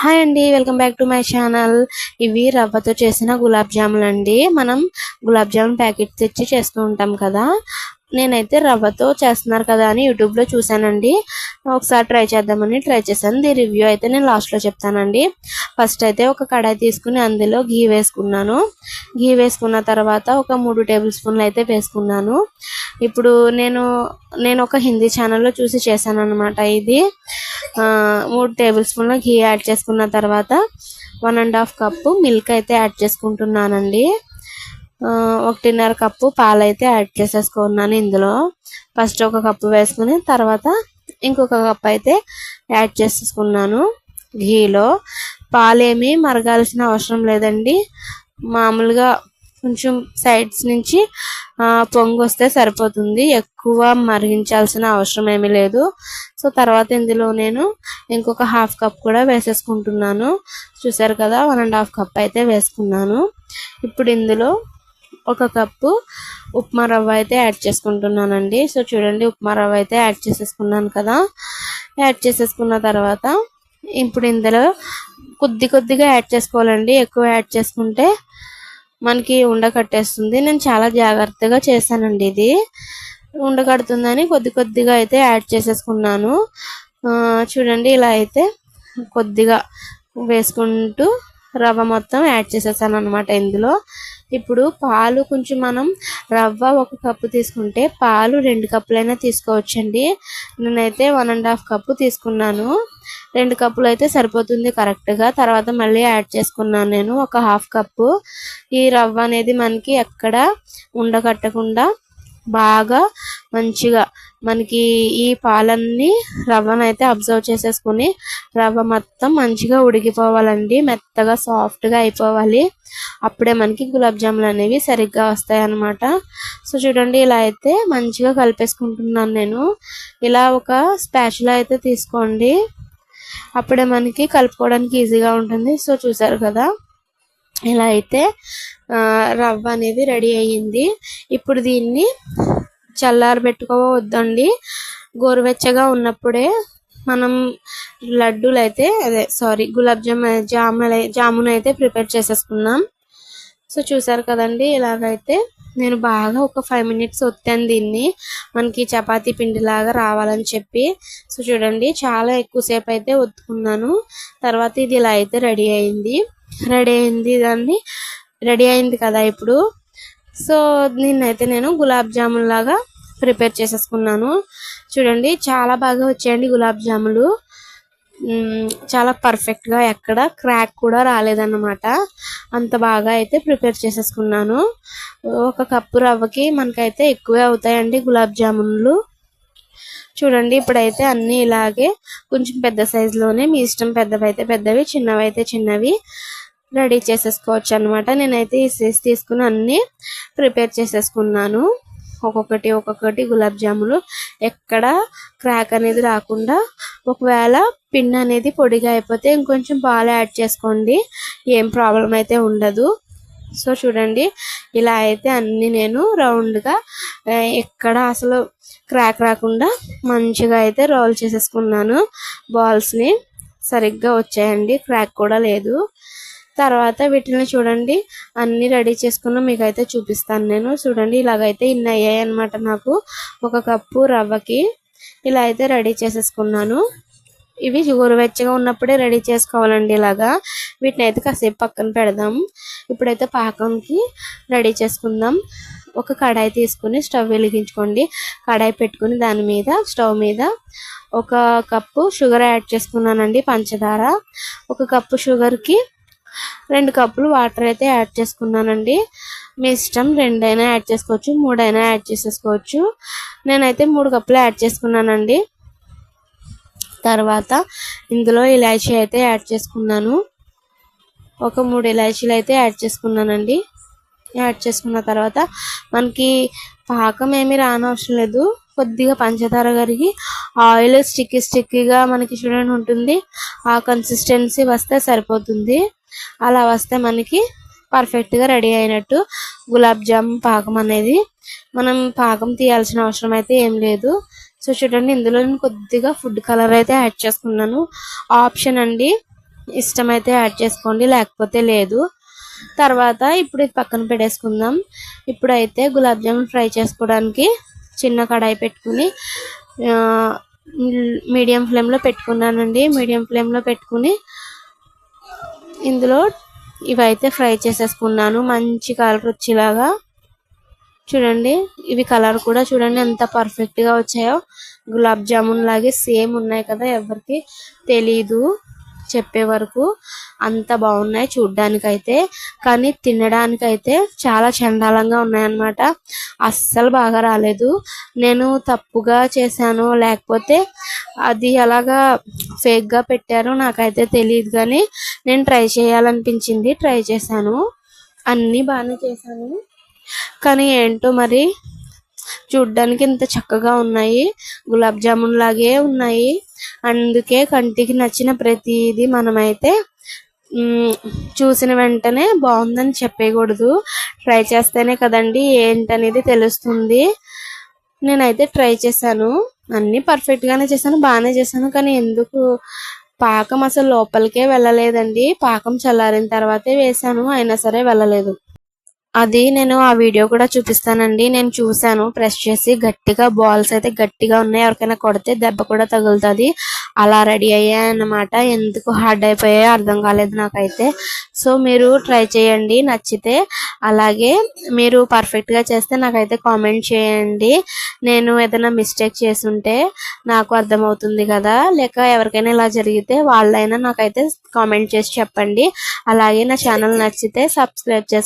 Hi అండి welcome back to my channel. ఇవి రవ్వతో చేసిన గులాబ్ జాములు అండి మనం గులాబ్ జామున్ ప్యాకెట్ తెచ్చి చేస్తూ ఉంటాం కదా. నేనైతే రవ్వతో చేస్తున్నారు కదా అని యూట్యూబ్లో చూశానండి. ఒకసారి ట్రై చేద్దామని ట్రై చేశాను. దీని రివ్యూ అయితే నేను లాస్ట్లో చెప్తానండి. ఫస్ట్ అయితే ఒక కడాయి తీసుకుని అందులో ఘీ వేసుకున్నాను. ఘీ వేసుకున్న తర్వాత ఒక మూడు టేబుల్ స్పూన్లు అయితే వేసుకున్నాను. ఇప్పుడు నేను నేను ఒక హిందీ ఛానల్లో చూసి చేశాను అనమాట ఇది మూడు టేబుల్ స్పూన్ల ఘీ యాడ్ చేసుకున్న తర్వాత one and half cup milk అయితే యాడ్ చేసుకుంటున్నానండి. ఒకటిన్నర కప్పు పాలు అయితే యాడ్ చేసేసుకున్నాను ఇందులో. ఫస్ట్ ఒక కప్పు వేసుకుని తర్వాత ఇంకొక కప్ అయితే యాడ్ చేసేసుకున్నాను ఘీలో. పాలేమి మరగాల్సిన అవసరం లేదండి. మామూలుగా కొంచెం సైడ్స్ నుంచి పొంగు వస్తే సరిపోతుంది. ఎక్కువ మరిగించాల్సిన అవసరం ఏమీ లేదు. సో తర్వాత ఇందులో నేను ఇంకొక హాఫ్ కప్ కూడా వేసేసుకుంటున్నాను. చూసారు కదా వన్ అండ్ హాఫ్ కప్ అయితే వేసుకున్నాను. ఇప్పుడు ఇందులో ఒక కప్పు ఉప్మా రవ్వ అయితే యాడ్ చేసుకుంటున్నానండి. సో చూడండి ఉప్మా రవ్వ అయితే యాడ్ చేసేసుకున్నాను కదా. యాడ్ చేసేసుకున్న తర్వాత ఇప్పుడు ఇందులో కొద్ది కొద్దిగా యాడ్ చేసుకోవాలండి. ఎక్కువ యాడ్ చేసుకుంటే మనకి ఉండకట్టేస్తుంది నేను చాలా జాగ్రత్తగా చేశానండి ఇది. ఉండకడుతుందని కొద్ది కొద్దిగా అయితే యాడ్ చేసేసుకున్నాను. చూడండి ఇలా అయితే కొద్దిగా వేసుకుంటూ రవ్వ మొత్తం యాడ్ చేసేసాను అనమాట ఇందులో. ఇప్పుడు పాలు కొంచెం మనం రవ్వ ఒక కప్పు తీసుకుంటే పాలు రెండు కప్పులైనా తీసుకోవచ్చండి. నేనైతే వన్ అండ్ హాఫ్ కప్పు తీసుకున్నాను. రెండు కప్పులు అయితే సరిపోతుంది కరెక్ట్గా తర్వాత మళ్ళీ యాడ్ చేసుకున్నాను నేను ఒక హాఫ్ కప్పు. ఈ రవ్వ అనేది మనకి ఎక్కడ ఉండకట్టకుండా బాగా మంచిగా మనకి ఈ పాలన్నీ రవ్వనైతే అబ్జర్వ్ చేసేసుకుని రవ్వ మొత్తం మంచిగా ఉడికిపోవాలండి మెత్తగా సాఫ్ట్గా అయిపోవాలి. అప్పుడే మనకి గులాబ్ జాములు అనేవి సరిగ్గా వస్తాయి అన్నమాట సో చూడండి ఇలా అయితే మంచిగా కలిపేసుకుంటున్నాను నేను. ఇలా ఒక స్పాచులా అయితే తీసుకోండి. అప్పుడే మనకి కలుపుకోవడానికి ఈజీగా ఉంటుంది. సో చూసారు కదా ఇలా అయితే రవ్వ అనేది రెడీ అయ్యింది. ఇప్పుడు దీన్ని చల్లారబెట్టుకోవద్దండి గోరువెచ్చగా ఉన్నప్పుడే మనం లడ్డూలు అయితే అదే సారీ గులాబ్ జామున్ జామున్ జామున్ అయితే ప్రిపేర్ చేసేసుకున్నాం సో చూసారు కదండి ఇలాగైతే నేను బాగా ఒక ఫైవ్ మినిట్స్ ఒత్తాను దీన్ని. మనకి చపాతీ పిండిలాగా రావాలని చెప్పి. సో చూడండి చాలా ఎక్కువసేపు అయితే ఒత్తుకున్నాను. తర్వాత ఇది ఇలా అయితే రెడీ అయింది. రెడీ అయింది దాన్ని రెడీ అయింది కదా ఇప్పుడు. సో నిన్నైతే నేను గులాబ్ జామున్ లాగా ప్రిపేర్ చేసేసుకున్నాను. చూడండి చాలా బాగా వచ్చాయండి గులాబ్ జాములు. చాలా పర్ఫెక్ట్గా ఎక్కడ క్రాక్ కూడా రాలేదన్నమాట. అంత బాగా అయితే ప్రిపేర్ చేసేసుకున్నాను. ఒక కప్పు రవ్వకి మనకైతే ఎక్కువే అవుతాయండి గులాబ్ జామున్లు. చూడండి ఇప్పుడైతే అన్నీ ఇలాగే కొంచెం పెద్ద సైజులోనే మీ ఇష్టం పెద్దవి అయితే పెద్దవి చిన్నవి అయితే చిన్నవి. రెడీ చేసేసుకోవచ్చు అనమాట నేనైతే ఈ సైజ్ తీసుకుని అన్నీ ప్రిపేర్ చేసేసుకున్నాను. ఒక్కొక్కటి ఒక్కొక్కటి గులాబ్ జాములు. ఎక్కడ క్రాక్ అనేది రాకుండా ఒకవేళ పిండి అనేది పొడిగా అయిపోతే ఇంకొంచెం పాలు యాడ్ చేసుకోండి. ఏం ప్రాబ్లం అయితే ఉండదు. సో చూడండి. ఇలా అయితే అన్ని నేను రౌండ్గా ఎక్కడ అసలు క్రాక్ రాకుండా మంచిగా అయితే రోల్ చేసేసుకున్నాను. బాల్స్ని సరిగ్గా వచ్చాయండి. క్రాక్ కూడా లేదు. తర్వాత వీటిని చూడండి. అన్నీ రెడీ చేసుకున్న. మీకు అయితే చూపిస్తాను నేను. చూడండి ఇలాగైతే ఇన్ని అయ్యాయి అనమాట నాకు. ఒక కప్పు రవ్వకి ఇలా అయితే రెడీ చేసేసుకున్నాను. ఇవి గోరువెచ్చగా ఉన్నప్పుడే రెడీ చేసుకోవాలండి ఇలాగా. వీటిని అయితే కాసేపు పక్కన పెడదాం. ఇప్పుడైతే పాకంకి రెడీ చేసుకుందాం. ఒక కడాయి తీసుకుని స్టవ్ వెలిగించుకోండి. కడాయి పెట్టుకుని దాని మీద స్టవ్ మీద ఒక కప్పు షుగర్ యాడ్ చేసుకున్నానండి పంచదార. ఒక కప్పు షుగర్కి రెండు కప్పులు వాటర్ అయితే యాడ్ చేసుకున్నానండి. మీ ఇష్టం రెండైనా యాడ్ చేసుకోవచ్చు మూడైనా యాడ్ చేసేసుకోవచ్చు. నేనైతే మూడు కప్పులు యాడ్ చేసుకున్నానండి. తర్వాత ఇందులో ఇలాచీ అయితే యాడ్ చేసుకున్నాను. ఒక మూడు ఇలాచీలు అయితే యాడ్ చేసుకున్నానండి. యాడ్ చేసుకున్న తర్వాత మనకి పాకం ఏమీ రానవసరం లేదు. కొద్దిగా పంచదార కరిగి ఆయిల్ స్టిక్కీ స్టిక్కీగా మనకి చూడండి ఉంటుంది. ఆ కన్సిస్టెన్సీ వస్తే సరిపోతుంది. అలా వస్తే మనకి పర్ఫెక్ట్గా రెడీ అయినట్టు గులాబ్ జామ్ పాకం అనేది. మనం పాకం తీయాల్సిన అవసరం అయితే ఏం లేదు. సో చూడండి ఇందులో నేను కొద్దిగా ఫుడ్ కలర్ అయితే యాడ్ చేసుకున్నాను. ఆప్షన్ అండి ఇష్టమైతే యాడ్ చేసుకోండి లేకపోతే లేదు. తర్వాత ఇప్పుడు ఇది పక్కన పెట్టేసుకుందాం. ఇప్పుడైతే గులాబ్ జామున్ ఫ్రై చేసుకోవడానికి చిన్న కడాయి పెట్టుకుని మీడియం ఫ్లేమ్లో పెట్టుకున్నానండి. మీడియం ఫ్లేమ్లో పెట్టుకుని ఇందులో ఇవైతే ఫ్రై చేసేసుకున్నాను. మంచి కలర్ వచ్చేలాగా. చూడండి ఇవి కలర్ కూడా చూడండి ఎంత పర్ఫెక్ట్గా వచ్చాయో. గులాబ్ జామున్ లాగే సేమ్ ఉన్నాయి కదా ఎవరికి తెలీదు. చెప్పే వరకు అంత బాగున్నాయి చూడ్డానికైతే. కానీ తినడానికైతే చాలా చండాలంగా ఉన్నాయన్నమాట. అస్సలు బాగా రాలేదు. నేను తప్పుగా చేశాను లేకపోతే అది అలాగా ఫేక్గా పెట్టారు నాకైతే తెలియదు కానీ నేను ట్రై చేయాలనిపించింది ట్రై చేశాను. అన్నీ బాగానే చేశాను. కానీ ఏంటో మరి చూడ్డానికి ఇంత చక్కగా ఉన్నాయి. గులాబ్ జామున్ లాగే ఉన్నాయి. అందుకే కంటికి నచ్చిన ప్రతిదీ మనమైతే చూసిన వెంటనే బాగుందని చెప్పేయకూడదు. ట్రై చేస్తేనే కదండి ఏంటనేది తెలుస్తుంది. నేనైతే ట్రై చేశాను. అన్నీ పర్ఫెక్ట్గానే చేశాను బాగానే చేశాను కానీ ఎందుకు? పాకం అసలు లోపలికే వెళ్ళలేదండి. పాకం చల్లారిన తర్వాతే వేశాను అయినా సరే వెళ్ళలేదు. అది నేను ఆ వీడియో కూడా చూపిస్తానండి. నేను చూశాను. ప్రెస్ చేసి గట్టిగా బాల్స్ అయితే గట్టిగా ఉన్నాయి. ఎవరికైనా కొడితే దెబ్బ కూడా తగులుతుంది. అలా రెడీ అయ్యాయి అన్నమాట. ఎందుకు హార్డ్ అయిపోయాయో అర్థం కాలేదు నాకైతే. సో మీరు ట్రై చేయండి. నచ్చితే అలాగే మీరు పర్ఫెక్ట్గా చేస్తే నాకైతే కామెంట్ చేయండి. నేను ఏదైనా మిస్టేక్ చేసుంటే నాకు అర్థమవుతుంది కదా. లేక ఎవరికైనా ఇలా జరిగితే వాళ్ళైనా నాకైతే కామెంట్ చేసి చెప్పండి. అలాగే నా ఛానల్ నచ్చితే సబ్స్క్రైబ్ చేసి